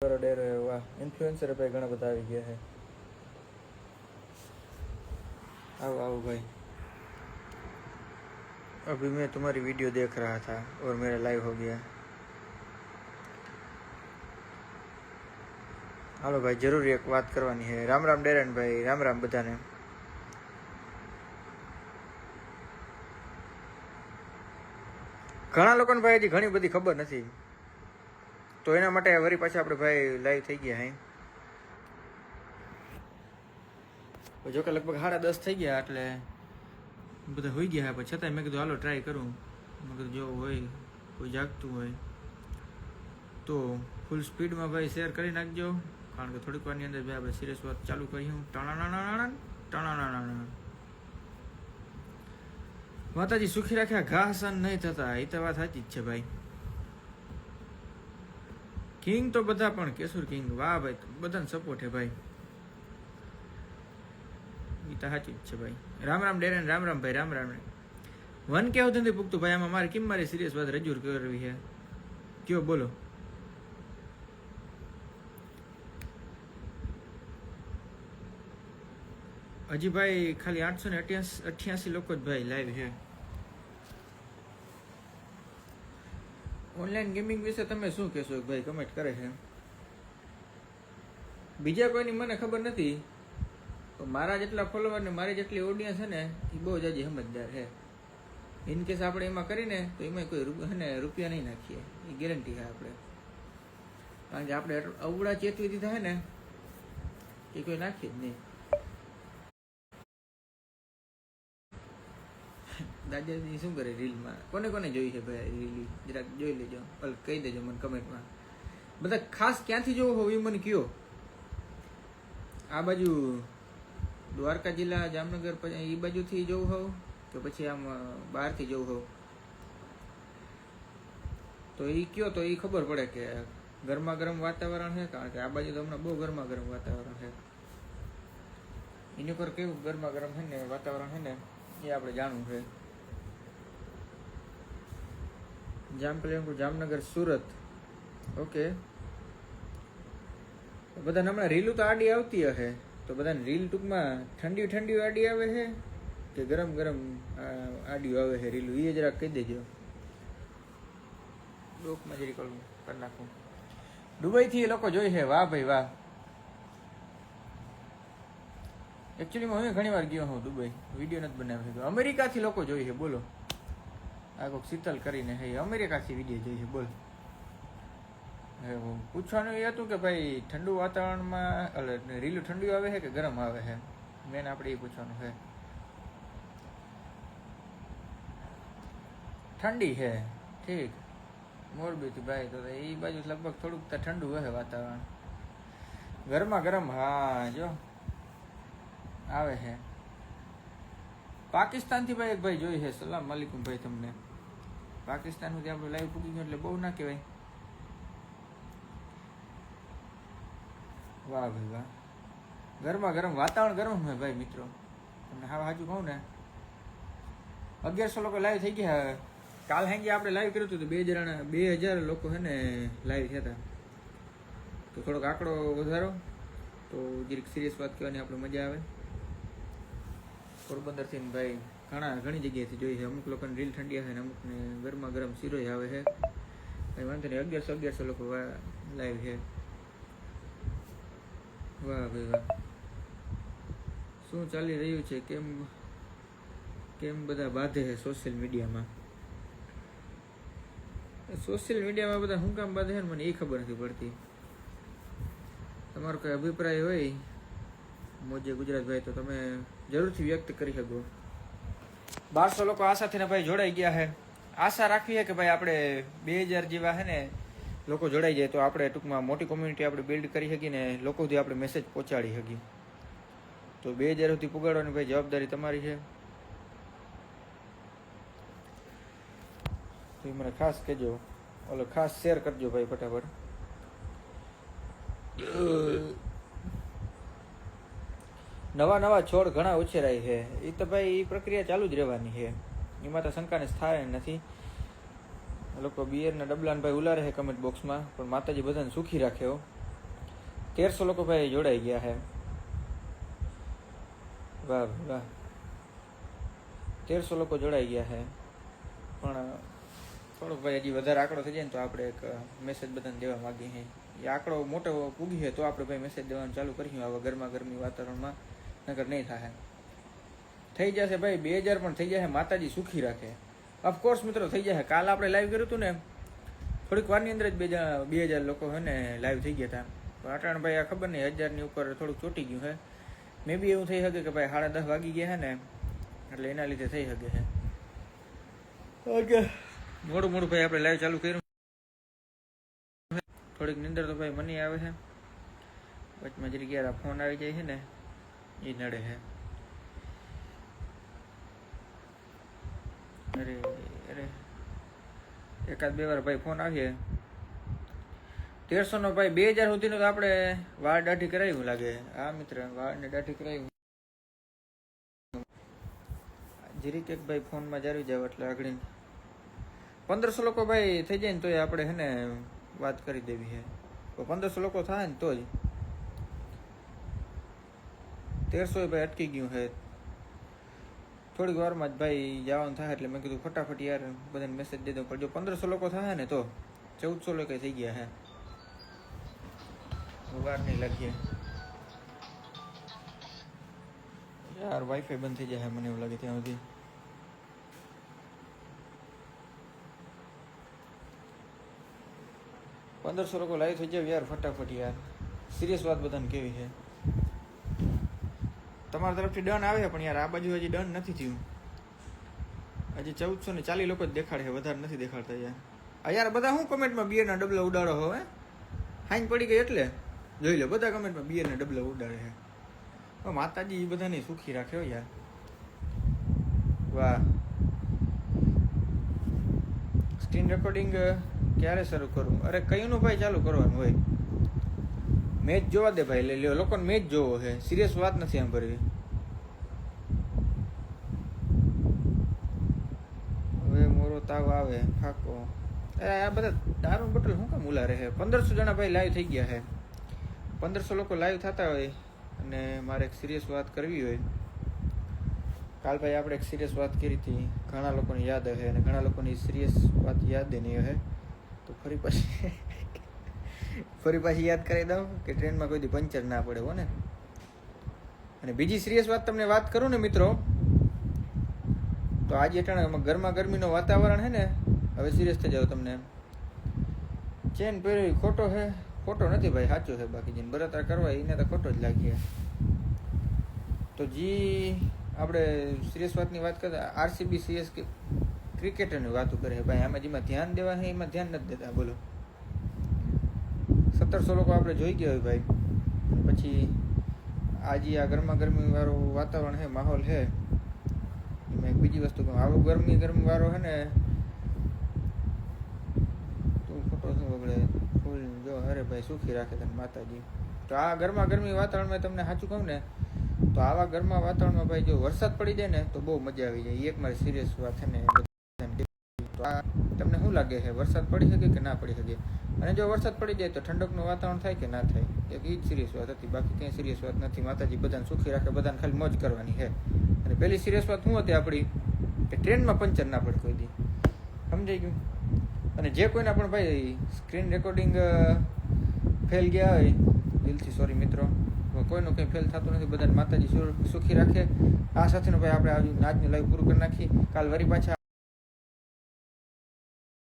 કરો ડેરો એ વાહ ઇન્ફ્લુએન્સર ભાઈ ઘણા બધા આવી ગયા છે आओ आओ भाई अभी मैं तुम्हारी वीडियो देख रहा था और मेरा लाइव हो गया હાલો ભાઈ જરૂર એક વાત કરવાની છે રામ રામ ડેરન ભાઈ રામ રામ બધાને ઘણા લોકોને ભાઈ હજી ઘણી બધી ખબર નથી તો એના માટે વળી પાછા આપણે ભાઈ લાઈવ થઈ ગયા હે. જો કે લગભગ સાડા દસ થઈ ગયા એટલે બધા હોઈ ગયા પણ છતાંય મેં કીધું, હાલો ટ્રાય કરું. મેં કીધું, જો હોય, કોઈ જાગતું હોય. તો ફૂલ સ્પીડમાં ભાઈ શેર કરી નાખજો, કારણ કે થોડીક વારની અંદર ભાઈ આપણે સિરિયસ વાત ચાલુ કરી હું. ટાણા ટાણા માતાજી સુખી રાખ્યા ઘા સન નહીં થતા. એ તો વાત સાચી જ છે ભાઈ. કિંગ તો બધા પણ કેશુર કિંગ, વાહ ભાઈ બધાને સપોર્ટ હે ભાઈ. એ તો સાચી જ છે ભાઈ. રામ રામ ડેરેન, રામ રામ ભાઈ, રામ રામ. વન કેવું નથી પૂગતું ભાઈ, આમાં મારે કેમ મારી સિરિયસ વાત રજૂ કરવી છે કયો, બોલો. હજી ભાઈ ખાલી આઠસો ને અઠ્યાસી લોકો જ ભાઈ લાઈવ છે ઓનલાઈન ગેમિંગ વિશે તમે શું કહેશો? ભાઈ કમેન્ટ કરે છે. બીજા કોઈની મને ખબર નથી, તો મારા જેટલા ફોલોવર ને મારી જેટલી ઓડિયન્સ છે ને, એ બહુ જ હજી સમજદાર છે. ઇન કેસ આપણે એમાં કરીને, તો એમાં કોઈ ને, રૂપિયા નહીં નાખીએ. એ ગેરંટી છે આપણે. કારણ કે આપણે અવડા ચેતવી દીધા છે ને એ કોઈ નાખીએ જ નહીં. દાદાજી શું કરે રીલમાં? કોને કોને જોઈ છે ભાઈ રીલ? જરાક જોઈ લેજો. ઓલ કહી દેજો મને કમેન્ટમાં. બધા ખાસ ક્યાંથી જોવો એ મને કયો? આ બાજુ દ્વારકા જિલ્લા, જામનગર એ બાજુથી જોવું હોવ કે પછી આમ બહારથી જોવું હોવ તો એ કયો તો એ ખબર પડે કે ગરમા ગરમ વાતાવરણ છે કારણ કે આ બાજુ તો હમણાં બહુ ગરમા ગરમ વાતાવરણ છે. એની ઉપર કેવું ગરમા ગરમ છે ને વાતાવરણ છે ને એ આપણે જાણવું છે. જામ કલ્યાણપુર જામનગર સુરત. ઓકે બધા હમણાં રીલું તો આડી આવતી હશે. તો બધાને રીલ ટૂંકમાં ઠંડી ઠંડી આડી આવે છે કે ગરમ ગરમ આ, આવે છે રીલું? એ જરાક કહી દેજો. ડોકમાં જરી કરું કરી નાખું. દુબઈથી એ લોકો જોઈ છે. વાહ ભાઈ વાહ. એકચ્યુઅલીમાં હું ઘણી વાર ગયો હું દુબઈ. વીડિયો નથી બનાવ્યો. અમેરિકાથી લોકો જોઈ છે. બોલો. આ કોઈક શીતલ કરીને હે અમેરિકાથી વીડિયો જોઈ છે, બોલ. પૂછવાનું એ હતું કે ભાઈ, ઠંડુ વાતાવરણમાં, એટલે રીલું ઠંડુ આવે છે કે ગરમ આવે છે મેન આપણે એ પૂછવાનું છે ઠંડી છે ઠીક. મોરબીથી ભાઈ, તો એ બાજુ લગભગ થોડુંક તો ઠંડુ હશે વાતાવરણ. ગરમા ગરમ, હા, જો. આવે છે પાકિસ્તાનથી ભાઈ એક ભાઈ જોઈ છે સલામ માલિકુમ ભાઈ તમને. પાકિસ્તાન સુધી આપણે લાઈવ પૂકી ગયો એટલે બહુ ના કહેવાય. વાહ ભાઈ વાહ. ગરમા ગરમ વાતાવરણ ગરમ હોય ભાઈ મિત્રો. તમને હા હાજુ કહું ને. અગિયારસો લોકો લાઈવ થઈ ગયા. કાલ હેંગે આપણે લાઈવ કર્યું હતું બે જણા, બે હજાર લોકો છે ને લાઈવ થયા હતા. તો થોડોક આંકડો વધારો. તો જરીક સિરિયસ વાત કહેવાની આપણે મજા આવે. પોરબંદરથી ભાઈ ઘણા ઘણી જગ્યાએથી જોઈ છે. અમુક લોકોને રીલ ઠંડી આવે ને અમુકને ગરમા ગરમ શીરોય આવે છે. કંઈ વાંધો નહીં. અગિયારસો અગિયારસો લોકો લાઈવ છે. વાહ ભાઈ વાહ. શું ચાલી રહ્યું છે? કેમ કેમ બધા બાંધે છે સોશિયલ મીડિયામાં સોશિયલ મીડિયામાં બધા શું કામ બાંધે છે મને એ ખબર નથી પડતી. તમારો કોઈ અભિપ્રાય હોય? મોજે ગુજરાતભાઈ, તો તમે જરૂરથી વ્યક્ત કરી શકો. બારસો લોકો આ સાથે ભાઈ જોડાઈ ગયા છે. આશા રાખવી છે કે ભાઈ આપણે બે હજાર જેવા છે ને લોકો જોડાઈ જાય તો આપણે ટૂંકમાં મોટી કોમ્યુનિટી આપણે બિલ્ડ કરી શકીએ ને લોકો સુધી આપણે મેસેજ પહોંચાડી શકીએ. તો બે હજાર સુધી પુગાડવાની ભાઈ જવાબદારી તમારી છે. તો મને ખાસ કહેજો. ઓલો ખાસ શેર કરજો ભાઈ ફટાફટ. નવા નવા છોડ ઘણા ઉછેરાય છે. એ તો ભાઈ એ પ્રક્રિયા ચાલુ જ રહેવાની છે. એમાં તો શંકાને સ્થાય નથી. લોકો બિયરના ડબલાને ભાઈ ઉલારે છે કમેન્ટ બોક્સમાં પણ માતાજી બધાને સુખી રાખે હો. તેરસો લોકો ભાઈ જોડાઈ ગયા છે. વાહ વાહ. તેરસો લોકો જોડાઈ ગયા છે. પણ થોડોક ભાઈ હજી વધારે આંકડો થઈ જાય ને તો આપણે એક મેસેજ બધાને દેવા માગીએ છીએ. એ આંકડો મોટો પૂગી છે તો આપણે ભાઈ મેસેજ દેવાનું ચાલુ કરીશું આવા ગરમા ગરમી વાતાવરણમાં. નકર નહીં થાય. થઈ જશે ભાઈ બે હજાર પણ થઈ જશે માતાજી સુખી રાખે. ઓફકોર્સ મિત્રો થઈ જશે. કાલ આપણે લાઈવ કર્યું હતું ને થોડીક વારની અંદર જ બે બે હજાર લોકો છે ને લાઈવ થઈ ગયા હતા પણ અટાણ ભાઈ આ ખબર નહીં હજારની ઉપર થોડુંક ચોટી ગયું છે મે બી એવું થઈ શકે કે ભાઈ સાડા દસ વાગી ગયા ને એટલે એના લીધે થઈ શકે છે ઓકે. મોડું મોડું ભાઈ આપણે લાઈવ ચાલુ કર્યું. થોડીક નિંદર તો ભાઈ મને આવે છે વચમાં જરી ગયા ફોન આવી જાય છે ને એ નડે હે. અરે અરે. એકાદ બે વાર ભાઈ ફોન આવીએ. તેરસો નો ભાઈ બે હજાર સુધીનો તો આપણે વાળ દાઢી કરાવ્યું લાગે. હા, મિત્ર વાળ ને દાઢી કરાવ્યું જરીક એક ભાઈ ફોનમાં જારી જાવ એટલે આગળ. પંદરસો લોકો ભાઈ થઈ જાય ને તોય આપણે હે ને વાત કરી દેવી છે પંદરસો લોકો થાય ને તો જ તેરસો ભાઈ અટકી ગયું છે. થોડીક વારમાં જ ભાઈ જવાનું થાય એટલે મેં કીધું, ફટાફટ યાર, બધાને મેસેજ દઈ દઉં. પણ જો પંદરસો લોકો થાય ને તો ચૌદસો લોકો થઈ ગયા હે વાર નહીં લાગીએ. યાર વાઈફાઈ બંધ થઈ જાય મને એવું લાગે ત્યાં સુધી. પંદરસો લોકો લાઈવ થઈ જાય યાર, ફટાફટ યાર. સિરિયસ વાત બધાને કેવી છે? તમારા તરફથી ડન આવે પણ યાર આ બાજુ હજી ડન નથી થયું. હજી ચૌદસો ને ચાલીસ લોકો જ દેખાડે છે, વધારે નથી દેખાડતા યાર. યાર બધા શું કમેન્ટમાં બિયરના ડબલા ઉડાડો હવે હાઈન પડી ગઈ એટલે? જોઈ લો, બધા કમેન્ટમાં બિયરના ડબલા ઉડાડે છે. માતાજી એ બધાને સુખી રાખે હો યાર. વાહ. સ્ક્રીન રેકોર્ડિંગ ક્યારે શરૂ કરું? અરે કયુંનું ભાઈ ચાલુ કરવાનું હોય? મેચ જોવા દે ભાઈ લ્યો લોકોને મેચ જોવો છે. સિરિયસ વાત નથી સાંભળવી હવે મોરો તાવ આવે, ફાકો. અરે આ બધા દારૂ બોટલ શું કામ ઉલા રહે પંદરસો જણા ભાઈ લાઈવ થઈ ગયા છે. પંદરસો લોકો લાઈવ થતા હોય અને મારે એક સિરિયસ વાત કરવી હોય. કાલ ભાઈ આપણે એક સિરિયસ વાત કરી હતી. ઘણા લોકોને યાદ હશે અને ઘણા લોકોની સિરિયસ વાત યાદ નહીં હશે. તો ફરી પાછી ફરી પાછી યાદ કરી દઉં કે ટ્રેનમાં કોઈ પંચર ના પડે હો ને. અને બીજી સિરિયસ વાત તમને વાત કરું ને મિત્રો, તો આજે અટાણે ગરમા ગરમીનો વાતાવરણ છે ને, હવે સિરિયસ થઈ જાવ તમને. ચેન પહેરી ખોટો છે ખોટો નથી ભાઈ, સાચો છે બાકી જેને બળતરા કરવા એને તો ખોટો જ લાગીએ તો જી, આપણે સિરિયસ વાતની વાત કરતા આરસીબી સીએસ ક્રિકેટરની વાતો કરે ભાઈ, આમાં જેમાં ધ્યાન દેવા છે એમાં ધ્યાન નથી દેતા, બોલો. સત્તરસો લોકો આપણે જોઈ ગયા હોય ભાઈ. પછી આજે આ ગરમા ગરમી વાળું વાતાવરણ છે, માહોલ છે. એમાં એક બીજી વસ્તુ કહું, આવું ગરમી ગરમી વાળો છે ને, તું ખોટો શું બગડે ફૂલ જો, અરે ભાઈ સુખી રાખે તને માતાજી. તો આ ગરમા ગરમી વાતાવરણમાં તમને સાચું કહું ને, તો આવા ગરમા વાતાવરણમાં ભાઈ જો વરસાદ પડી જાય ને, તો બહુ મજા આવી જાય. એક મારી સિરિયસ વાત છે ને, તો આ તમને શું લાગે છે? વરસાદ પડી શકે કે ના પડી શકે? અને જો વરસાદ પડી જાય તો ઠંડકનું વાતાવરણ થાય કે ના થાય? એક એ જ સિરિયસ વાત હતી. બાકી ક્યાંય સિરિયસ વાત નથી. માતાજી બધાને સુખી રાખે, બધાને ખાલી મોજ કરવાની છે. અને પહેલી સિરિયસ વાત શું હતી આપણી કે ટ્રેનમાં પંચર ના પડે કોઈ દી. સમજાઈ ગયું? અને જે કોઈના પણ ભાઈ સ્ક્રીન રેકોર્ડિંગ ફેલ ગયા હોય, દિલથી સોરી મિત્રો કોઈનું કંઈ ફેલ થતું નથી. બધાને માતાજી સુખી રાખે. આ સાથેનો ભાઈ આપણે આજનું લાઈવ પૂરું કરી નાખીએ. કાલ વરી પાછા